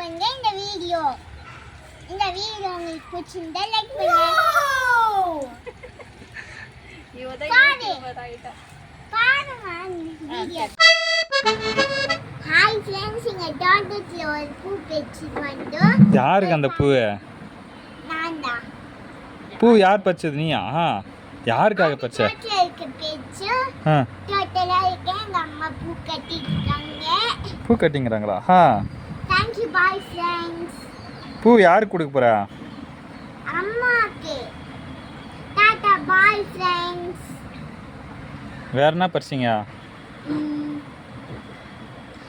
பண்ணுங்க இந்த வீடியோ. இந்த வீடியோ உங்களுக்கு பிடிச்சிருந்தா லைக் பண்ணுங்க. பாரு பாருங்க இந்த வீடியோ. ஹாய் ஃப்ரெண்ட்ஸ் இங்க டாட்டத்தில் ஒரு பூ வச்சுட்டு வந்தோம் யாருக்கு அந்த பூ? நான் தான். பூ யார் பறிச்சது நீயா? யாருக்காக பேச்சு? பூ கட்டிங்கிறாங்களா? ஆ பாய் ஃப்ரெண்ட்ஸ் பூ யாருக்கு கொடுக்க போறா? அம்மாக்கு. டாட்டா பாய் ஃப்ரெண்ட்ஸ் வேற என்ன பறிச்சிங்க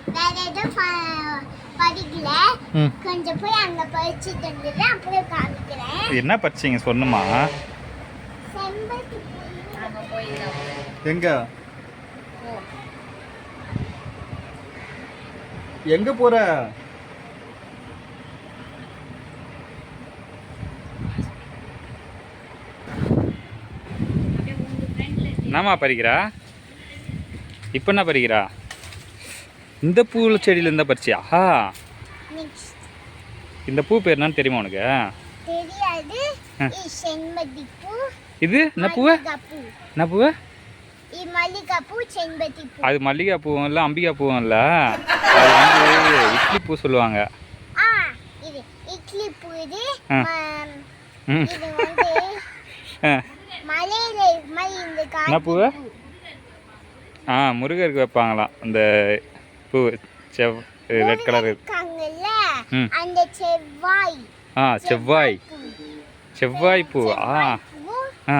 வேற எதுவும் ப- படிக்கல. ம். கொஞ்சம் போய் அங்க படிச்சுட்டு வந்துடுறேன் அப்புறம் காமிக்கிறேன் என்ன பறிச்சிங்க சொன்னுமா செம்பருத்தி பூ. எங்க? எங்க போற? என்னம்மா பறிக்கிறா? இப்போ என்ன பறிக்கிறா? இந்த பூ செடியில இருந்தா பறிச்சியா? ஆ, Next. இந்த பூ பேர் என்னன்னு தெரியுமா உனக்கு. இது என்ன பூ? மல்லிகா பூ என்ன பூ? இது மல்லிகா பூ செம்பருத்தி பூ அது மல்லிகை பூவும் இல்லை அம்பிகா பூவும் இல்லை. அது வந்து இட்லி பூ சொல்லுவாங்க. இட்லி பூ இது என்ன பூவு? ஆ முருகருக்கு வைப்பாங்களாம். அந்த பூ செவ் ரெட் கலர். அந்த செவ்வாய். ஆ செவ்வாய். செவ்வாய் பூ ஆ. ஆ.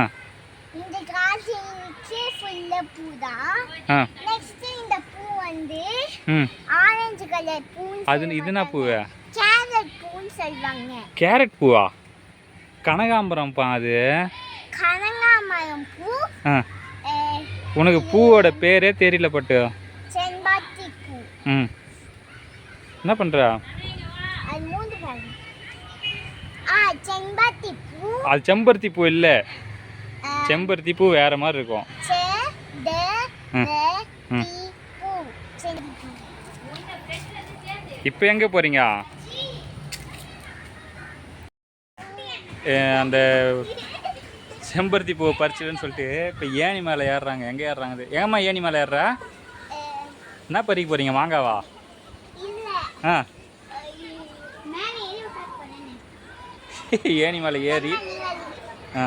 இந்த காசு ஃபுல்ல பூ தான் நெக்ஸ்ட் இந்த பூ வந்து ஆரஞ்சு கலர் பூ அது இது என்ன பூ? கேரட் பூன்னு சொல்லுவாங்க கேரட் பூவா? அது கனகாமரம் பூ ஆ. உனக்கு பூவோட பேரே தெரியல பட்டு. ம். என்ன பண்ணுற அது செம்பருத்தி பூ இல்லை. செம்பருத்தி பூ வேற மாதிரி இருக்கும். இப்போ எங்கே போகிறீங்க அந்த செம்பருத்தி பூவை பறிச்சிடுன்னு சொல்லிட்டு இப்போ ஏணி மேலே ஏறுறாங்க. எங்கே ஏறுறாங்க அது ஏமா ஏணி மேலே ஏறுறா? என்ன பறிக்க போகிறீங்க மாங்காவா? ஆ. ஏணி மேலே ஏறி. ஆ.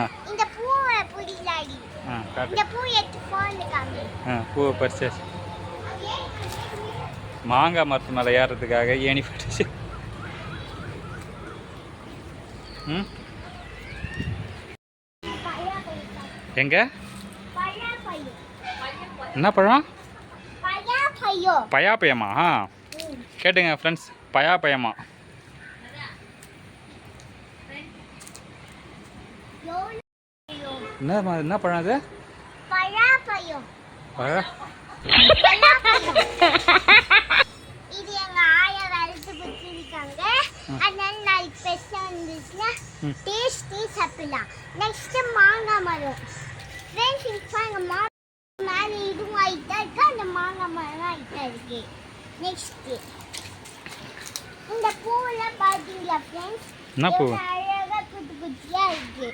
பூவை பிடிக்கலாடி. ஆ காட்டு இந்த பூ எடுத்து போன்னு காமி. ஆ பூவை பறிச்சாச்சு. மாங்காய் மரத்து மேலே ஏறுறதுக்காக ஏணி பறிச்சு. ம்? எங்கே? என்ன பழம்? பையா பையோ பயா பையமா கேட்டுங்க ஃப்ரெண்ட்ஸ் பயா பையமா என்ன என்ன பழம் அது? இது எங்க ஆயா வளர்த்து கொடுத்துருக்காங்க அதனால நாளைக்கு பெருசா இருந்துச்சுன்னா. டேஸ்டி சாப்பிடலாம் நெக்ஸ்ட் மாங்காய் மரம் ஃப்ரெண்ட்ஸ் இப்போ பாருங்க மாங்காய் மேலே இதுவும் ஆயிட்டா இருக்கு அந்த மாங்காய் மரம் ஆயிட்டா இருக்கு நெக்ஸ்ட் இந்த பூவெல்லாம் பார்த்தீங்களா ஃப்ரெண்ட்ஸ் என்ன பூ? அழகா குட்டி குட்டியா இருக்கு.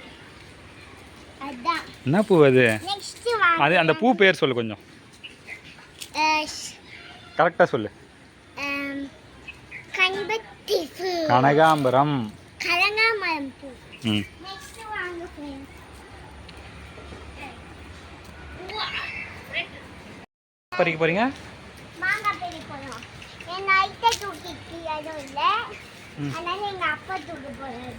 அதான். என்ன பூ அது? நெக்ஸ்ட் வாங்க. அது அந்த பூ பேர் சொல்லு கொஞ்சம். கரெக்டாக சொல்லு. கண்பத்தி பூ கனகாம்பரம் கலங்காமரம் பூ ம் நெக்ஸ்ட் வாங்க friends. பறிக்க போகிறீங்க மாங்காய் பெரிய போறோம் என் நைட்டை தூக்கிட்டு இடம் இல்லை ம். அதனால எங்க அப்பா தூக்க போறாரு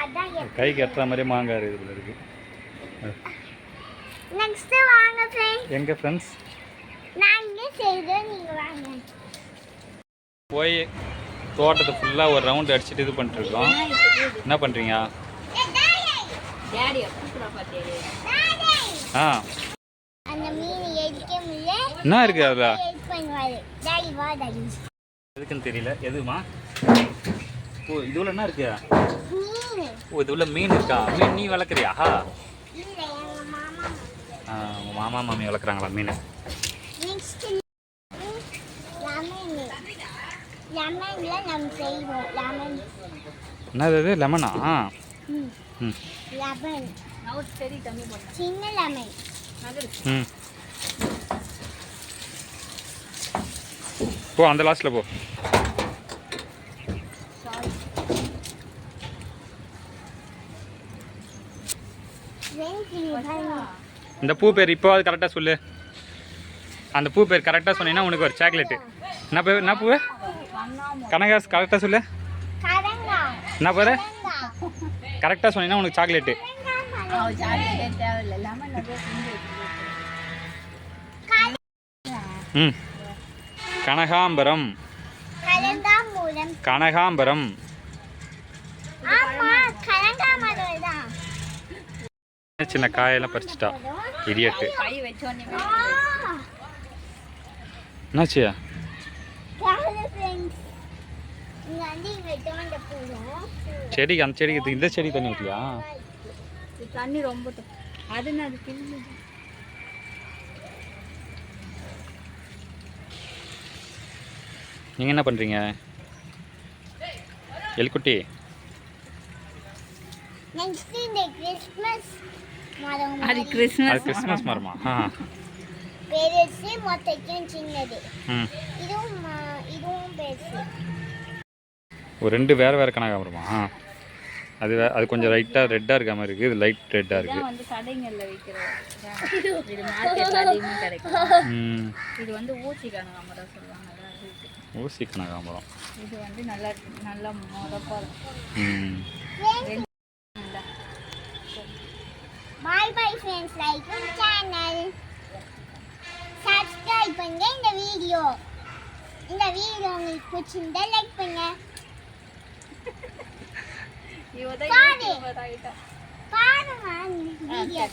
அதான் கை கட்டுற மாதிரி மாங்காய் இருக்குது இருக்கு நெக்ஸ்ட் வாங்க ஃப்ரெண்ட்ஸ் எங்கே ஃப்ரெண்ட்ஸ் நான் இங்கே செய்கிறேன் நீங்க வாங்க போய் தோட்டத்தை ஃபுல்லாக ஒரு ரவுண்ட் அடிச்சுட்டு இது பண்ணிட்டுருக்கோம். என்ன பண்ணுறீங்க டேடி ஆ. அந்த மீன் எரிக்க முடியல. என்ன இருக்குது அதில்? ஹெல்ப் பண்ணுவாரு. டாடி வா டாடி எதுக்குன்னு தெரியல. எதுமா ஓ இதுல என்ன இருக்கு? ஓ இதுல மீன் இருக்கா? மீன் நீ வளர்க்குறியா? இல்ல எங்க மாமா. ஆ, உங்க மாமா மாமி வளர்க்குறாங்களா மீன் நெக்ஸ்ட் லெமன் செய்வோம் லெமன் என்னது இது லெமனா ம். லெமன் சின்ன லெமன் போ அந்த லாஸ்ட்டில் போ. இந்த பூ பேர் இப்போ அது கரெக்டாக சொல்லு. அந்த பூ பேர் கரெக்டாக சொன்னீங்கன்னா உனக்கு ஒரு சாக்லேட்டு என்ன பேர் என்ன பூ? கனகாஸ் கரெக்டாக சொல்லு. என்ன பேர்? கரெக்டாக சொன்னீங்கன்னா உனக்கு சாக்லேட்டு ம். கனகாம்பரம். கனகாம்பரம். சின்ன காயெல்லாம் பறிச்சிட்டா. இடியட்டு. கை வச்சோன்னே ஆ என்னாச்சு கால ஃப்ரெண்ட்ஸ் இங்க வந்து இங்க தோண்ட போறோம் செடிக்கு அந்த செடிக்கு இந்த செடி தண்ணி ஊற்றியா இது தண்ணி ரொம்ப அது அது நீங்கள் என்ன பண்ணுறீங்க மரம். அது கிறிஸ்மஸ் கிறிஸ்மஸ் மரமா? பெருசு மொத்தக்கும் சின்னது. ம் இதுவும் ம- இதுவும் பெருசு ஒரு ரெண்டு வேறு வேறு கனகாம்பரமா அது வே- அது கொஞ்சம் லைட்டாக ரெட்டாக இருக்க மாதிரி இருக்குது இது லைட் ரெட்டாக இருக்குது இதான் வந்து கடைங்கள்ல விற்கிற இது மார்க்கெட்ல அதிகமாக கிடைக்கும். இது வந்து ஊசி கனகாமரம் சொல்லுவாங்க. ஊசி கனகாம்பரம். இது வந்து நல்லா நல்லா மொதப்பா இருக்கும் bye bye friends like channel இந்த வீடியோ உங்களுக்கு பிடிச்சிருந்தா லைக் பண்ணுங்க. இவ தான் பாரு. யூடியூபர் ஆகிட்டா பாருங்க வீடியோ.